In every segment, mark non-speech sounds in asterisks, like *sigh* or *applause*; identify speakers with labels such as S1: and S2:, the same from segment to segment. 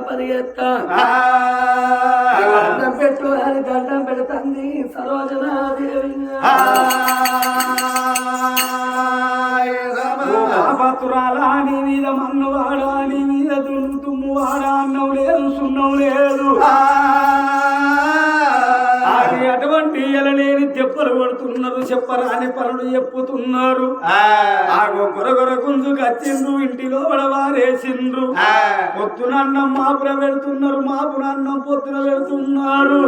S1: పరిగెత్తా దండం పెట్టు అని దండం పెడుతుంది సరోజనాదేవి నీ మీద మన్నువాడా నీ మీద దున్ను తుమ్మువాడా అన్నం లేదు సున్నం లేదు కొడుతున్నారు చెప్పరాని పనులు చెప్పుతున్నారు. ఆగో కొరగొర గుంజు కచ్చిండ్రు ఇంటిలో వారేసిండ్రు. పొద్దున అన్నం మాపున పెడుతున్నారు మాపున అన్నం పొద్దున పెడుతున్నారు.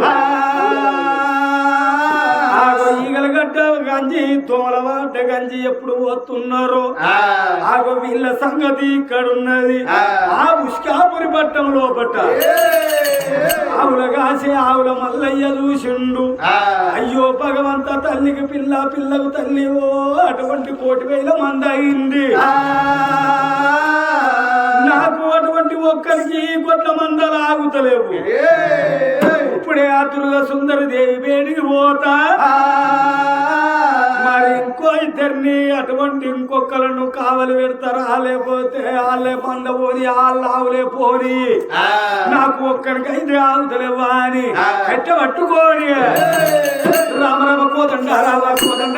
S1: ఆగో ఈగల గడ్డ గంజి తోలవాట గంజి ఎప్పుడు పోతున్నారు ఆగో వీళ్ళ సంగతి ఇక్కడ ఉన్నది ఆ ఉష్కాపురి పట్టం లోపట. ఆవుల కాసి ఆవుల మల్లయ్య చూసిండు. అయ్యో భగవంత తల్లికి పిల్ల పిల్లకు తల్లి ఓ అటువంటి కోటి వేల మంది అయింది. ఒక్కరికి కొట్ల మందలు ఆగుతలేవు. ఇప్పుడే ఆ దుర్గ సుందరి దేవి వేడికి పోతా. మరి ఇంకో ఇద్దరిని అటువంటి ఇంకొకలను కావలి పెడతారా. లేకపోతే వాళ్ళే మంద పోని వాళ్ళ ఆవులే పోని. నాకు ఒక్కరికైతే ఆగుతలేవా అని కట్ట పట్టుకోని. రామ రామ కోదండ రామ కోదండ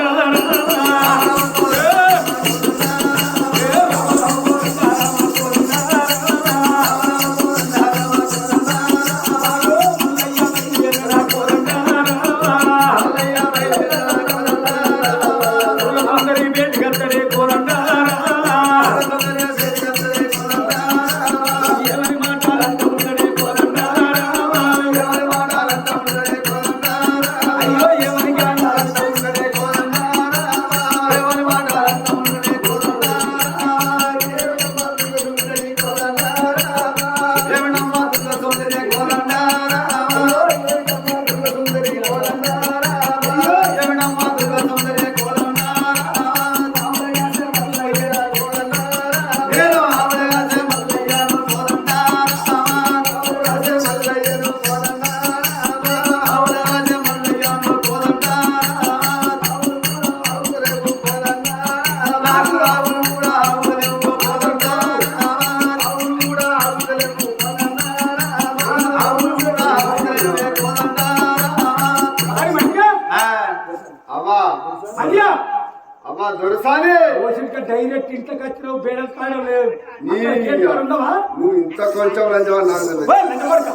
S2: అవ్వా దొరసాని!
S1: ఓసిక డైరెక్ట్ ఇంట్లోకి వచ్చినావు బేడలు కాయడం లేదు
S2: నీ-
S1: అక్కడ గేట్ ఎవరు ఉన్నావా?
S2: నువ్వు ఇంత కొంచెం లంచం నాకు తెలియదు.
S1: ఓయ్, లంచ కొడక.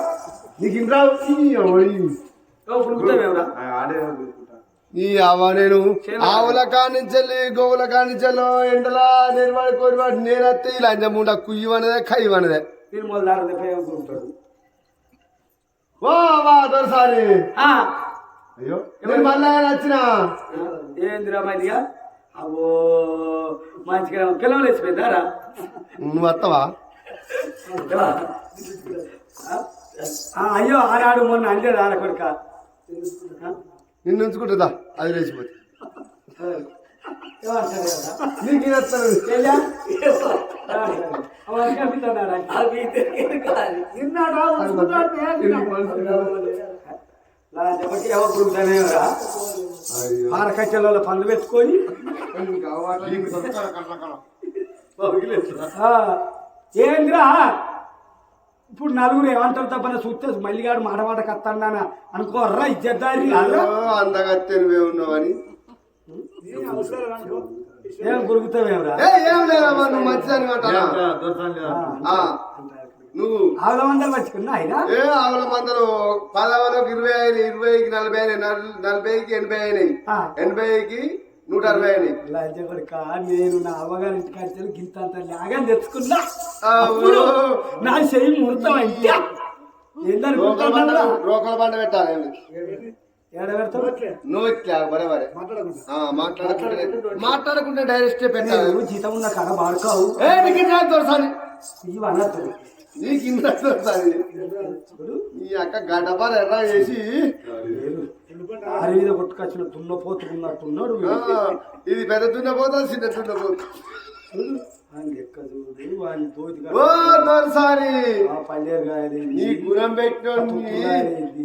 S2: నీకు ఇంత ఈ ఓయ్.
S1: ఓ, పురుగుతావేవురా?
S2: ఆ, ఆడే అనుకుంటా. ఈ అవ్వ నేను ఆవుల కానించెల్లి గోవుల కానించెల్లో ఎండలా నిర్వాడి కోరివాడి నేనత్తే లంచం ఉండ కుయ్యవనదే
S1: ఉపయోగించుకుంటారు
S2: ఓ అవ్వా దొరసాని.
S1: ఆ,
S2: అయ్యో మళ్ళా వచ్చిన?
S1: ఏందిరా మైదిగా? అవో మంచిగా పిల్లలు వేసిపోయిందారా
S2: నువ్వు వస్తావా?
S1: అయ్యో ఆనాడు మొన్న అందే రాల కొడుక.
S2: నిన్ను ఉంచుకుంటుందా అది లేచిపోతే? నీకు?
S1: నిన్నాడా? ఆరకచ్చలలో పనులు పెట్టుకొని ఏంద్రా? ఇప్పుడు నలుగురు ఏమంటారు తప్పన చూస్తే మల్లిగాడు మాట మాట కత్తానా అనుకోర్రా
S2: నువ్వే ఉన్నావని.
S1: ఏం గురుగుతావేమరా
S2: ఏ ఏం లేదమ్మా నువ్వు మంచిదని నువ్వు.
S1: ఆవుల మందలు పట్టుకున్నా ఆయన?
S2: ఏ ఆవుల మందలు పదవలకు ఇరవై అయినాయి ఇరవైకి నలభై అయినాయి నల్- నలభైకి ఎనభై అయినాయి. ఎనభైకి నూట అరవై అయినాయి.
S1: లంచగొడక నేను నా అవ్వగారి ఇంటికి వచ్చి గింత అంత లాగని తెచ్చుకున్నా. అప్పుడు. నా చెయ్యి ముడతాం అంటే. ఏందనుకుంటున్నా
S2: రోకల బండ పెట్టాలి మాట్లాడకుంటే డైరెక్ట్ పెట్టాలి
S1: జీతం ఉన్న కాడ
S2: ఇంత దొరసాలి
S1: ఇవి అనద్దు
S2: నీకు
S1: చూడు
S2: ఈ అక్క గడ్డపార ఎర్ర వేసి
S1: అరవిద కొట్టుకొచ్చిన దున్నపోతున్నట్టున్నాడు
S2: ఆ, ఇది పెద్ద దున్నపోతా చిన్న దున్నపోతా. నీ గుణం పెట్టినోడి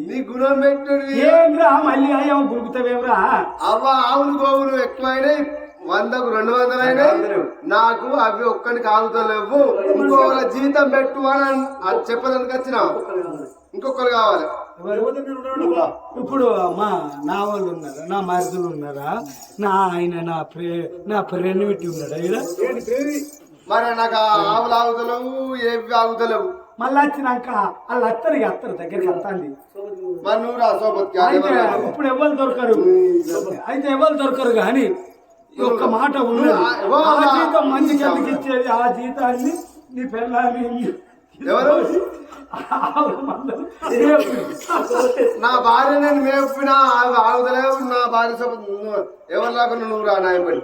S2: నీ గుణం పెట్టినోడి
S1: ఏంద్రా మళ్ళీ అయ్యా గురుకుతావేమ్రా
S2: అవ్వ ఆవులు గోవులు ఎక్కువైనాయి. వందకు రెండు వందలు అయినాయి. నాకు అవి ఒక్కడికి ఆగుతలేవు ఇంకొకరి జీతం పెట్టు అని అది చెప్పడానికి వచ్చిన. ఇంకొకరు కావాలి.
S1: ఇప్పుడు మా నా వాళ్ళు ఉన్నారా? నా మరుదులు ఉన్నారా? నా ఆయన నా ప్రే నా ఫ్రెండ్ పెట్టి ఉన్నాడా ఈడ?
S2: మరి నాకు ఆవులు ఆగుతలేవు ఏవి ఆగుతలేవు.
S1: మళ్ళీ వచ్చినాక వాళ్ళు ఇక వస్తారు దగ్గరికి అయితే? ఇప్పుడు ఎవరు దొరకరు? అయితే ఎవరు దొరకరు కానీ ఈ ఒక్క మాట ఉన్నది. ఆ జీతం మంచికి ఎందుకు ఇచ్చేది ఆ జీతాన్ని నీ పిల్లల్ని
S2: ఎవరు? *laughs* నా భార్య నేను మేపినా ఆగుతలేవు నా భార్య ఎవరు లేకుండా నువ్వు రా నాయబడి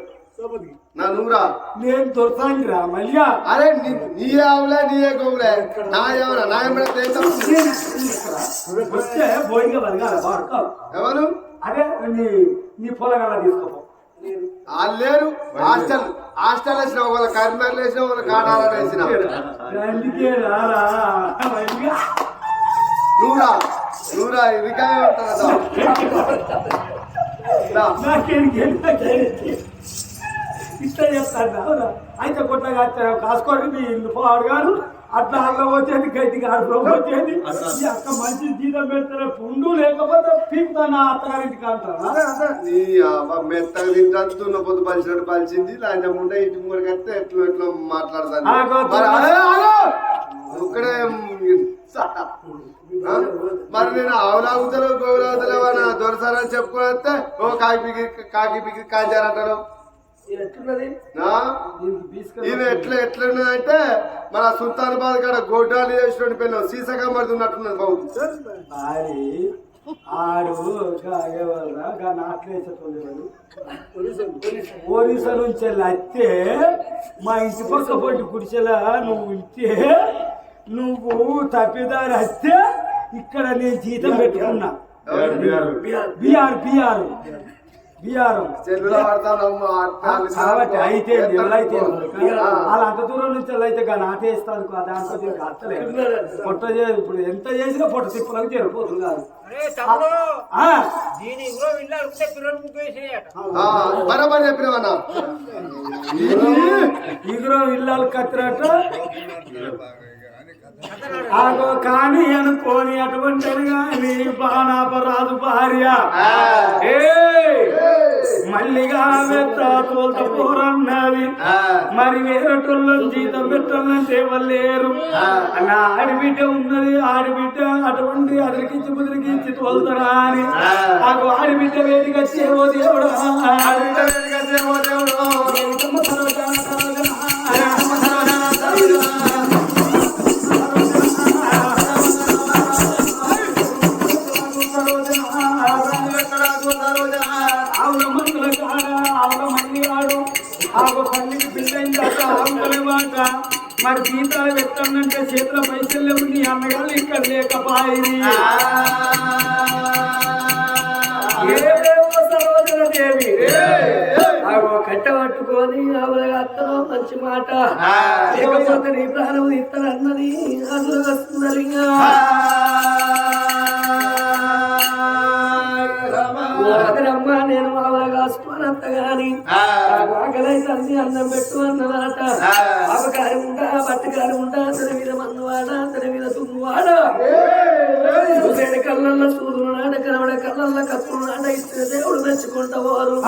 S2: నా నువ్వు రా
S1: నేను దొరకాను రా మళ్ళా
S2: అరే నీ- నీ ఆవులే నీయే గోవులే. నా ఏమన్నా నా
S1: వస్తే బోయిగా
S2: ఎవరు?
S1: అదే నీ నీ పొలగల తీసుకోపో?
S2: వాళ్ళు లేరు. హాస్టల్ హాస్టల్ వేసిన వాళ్ళ కరీంనగర్ వేసిన వాళ్ళ కాటాల వేసిన.
S1: అందుకే రారా. మళ్ళా
S2: నువ్వు
S1: ఇట్లా చెప్తాను అవునా? అయితే కొట్టగా కాసుకోండి నీ ఇల్లు పోవాడు గారు అట్లా అల్ల వచ్చేది గట్టిగా ఆడుకో వచ్చేది. ఈ అక్క మంచి జీతం పెడతారు? పుండు లేకపోతే పీకుతా నా అత్తగారింటికి అంటారా?
S2: మెత్తగా తింటాను పొద్దు పలిచినట్టు పలిచింది లాంటి ముందే ఇంటి ముందు కడితే ఎట్లా ఎట్లా మాట్లాడతాను! ఇక్కడే? మరి నేను ఆవులాగుతలేవు గోవులాగుతలేవు అని దొరసారని చెప్పుకొని వస్తే ఓ కాకి పిగి కాకి పిగి కాంచారంటారు
S1: ఎట్లున్నది
S2: నా ఈమె ఎట్లా ఎట్లున్నదంటే మన సుల్తాన్ బాద్ కాడ గోడ్రాలు చేసినట్టు పిల్లలు సీసగా మడుతున్నట్టున్నది బాబు.
S1: ఆడి ఒరిస్సా నుంచి వస్తే మా ఇంటి పక్క పొంటి గుడిసెలా నువ్వు ఉంటే నువ్వు తప్పిదారి వస్తే ఇక్కడ నేను జీతం పెట్టుకున్నా.
S2: బిఆర్?
S1: బిఆర్ కాబట్టి అయితే ఎవరైతే వాళ్ళ అంత దూరం నుంచి అయితే గా నాటేస్తాను దాంట్లో దీనికి అత్తలేదు పొట్ట ఇప్పుడు ఎంత చేసినా పొట్ట తిప్పలకు చేరిపోతుంది కాదు
S2: బరాబర్ చెప్పినవన్నా
S1: ఇగురు ఇల్లాలు కత్తిరట ఆగో కాని అనుకోని అటువంటి కానీ బాణాపరాజు భార్య! మల్లిగా వెత్త తోల్త పోరన్నది. మరి వేరేటోళ్ళ జీతం పెట్టాలంటే వాళ్ళు లేరు నా ఆడిబిడ్డ ఉన్నది ఆడిబిడ్డ అటువంటి అదిరికించి ముదిరికించి తోలుతారా అని. నాకు ఆడిబిడ్డ వేడికి వచ్చే ఓ దేవుడు. ఆడిబిడ్డ వేడికి వచ్చే ఓ దేవుడు మాట మరి జీతాలు పెట్టానంటే చేతుల పైసలు లేవు నీ అన్నగారు ఇక్కడ లేకపాయి సరోజన దేవి? ఆగో కట్ట పట్టుకొని ఆవుల అత్తలో మంచి మాట. లేకపోతే నీ ప్రాణం ఇస్తానన్నది అసలు వస్తున్నారు అమ్మ నేను ఆవుల కాసుకోనంత గాని ఆకలైతే అన్నం పెట్టు అన్నమాట. అవకారి ఉంటా బట్టకారి ఉంటా అతని మీద మన్నువాడ అతని మీద తుమ్మువాడ చూసేడు కళ్ళల్లో సూర్యుడు నాడ కనబడ కళ్ళల్లో కత్తులు ఇచ్చిన దేవుడు మెచ్చుకుంటావారు.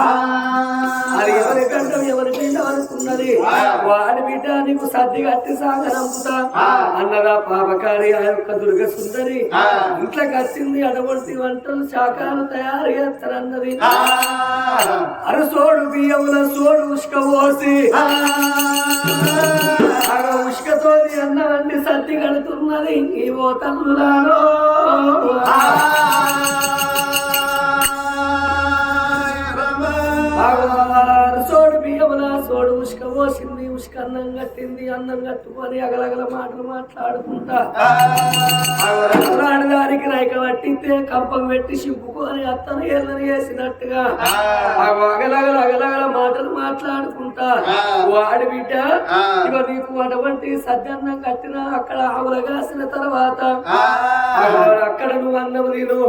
S1: అది ఎవరి కంఠం ఎవరి బిడ్డ అనుకున్నది వాడి బిడ్డ నీకు సర్ది కట్టి సాగనంపుతా. అన్నదా పాపకారి ఆ యొక్క దుర్గ సుందరి. ఇంట్లోకి వచ్చింది అటువంటి వంటలు శాఖలు తయారు చేస్తారన్నది. అరసోడు బియ్యముల సోడు ఉష్క పోసి. ఆ. ఉష్కతో అన్నవన్నీ సర్ది కడుతున్నది. ఈ ఓ తల్లులారో. ఆ. సోడు
S3: బియ్యముల సోడు ఉసుక పోసింది ఉసుక అన్నం కట్టింది అన్నం కట్టుకొని అగలగల మాటలు మాట్లాడుకుంటా. గారికి రైక పట్టితే కంపం పెట్టి చింపుకొని అత్తను ఏళ్ళని వేసినట్టుగా. అగలగల అగలగల మాటలు మాట్లాడుకుంటా. వాడి బిడ్డ ఇక నీకు అటువంటి సద్దన్నం కట్టిన అక్కడ ఆవుల కాసిన తర్వాత అక్కడ నువ్వు అన్నం నేను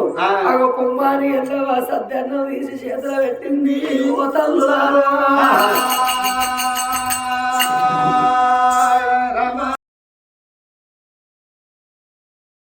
S3: అగో కుమ్మాని ఎండవా సద్దన్నం తీసి చేతిలో పెట్టింది. పోతల్లారా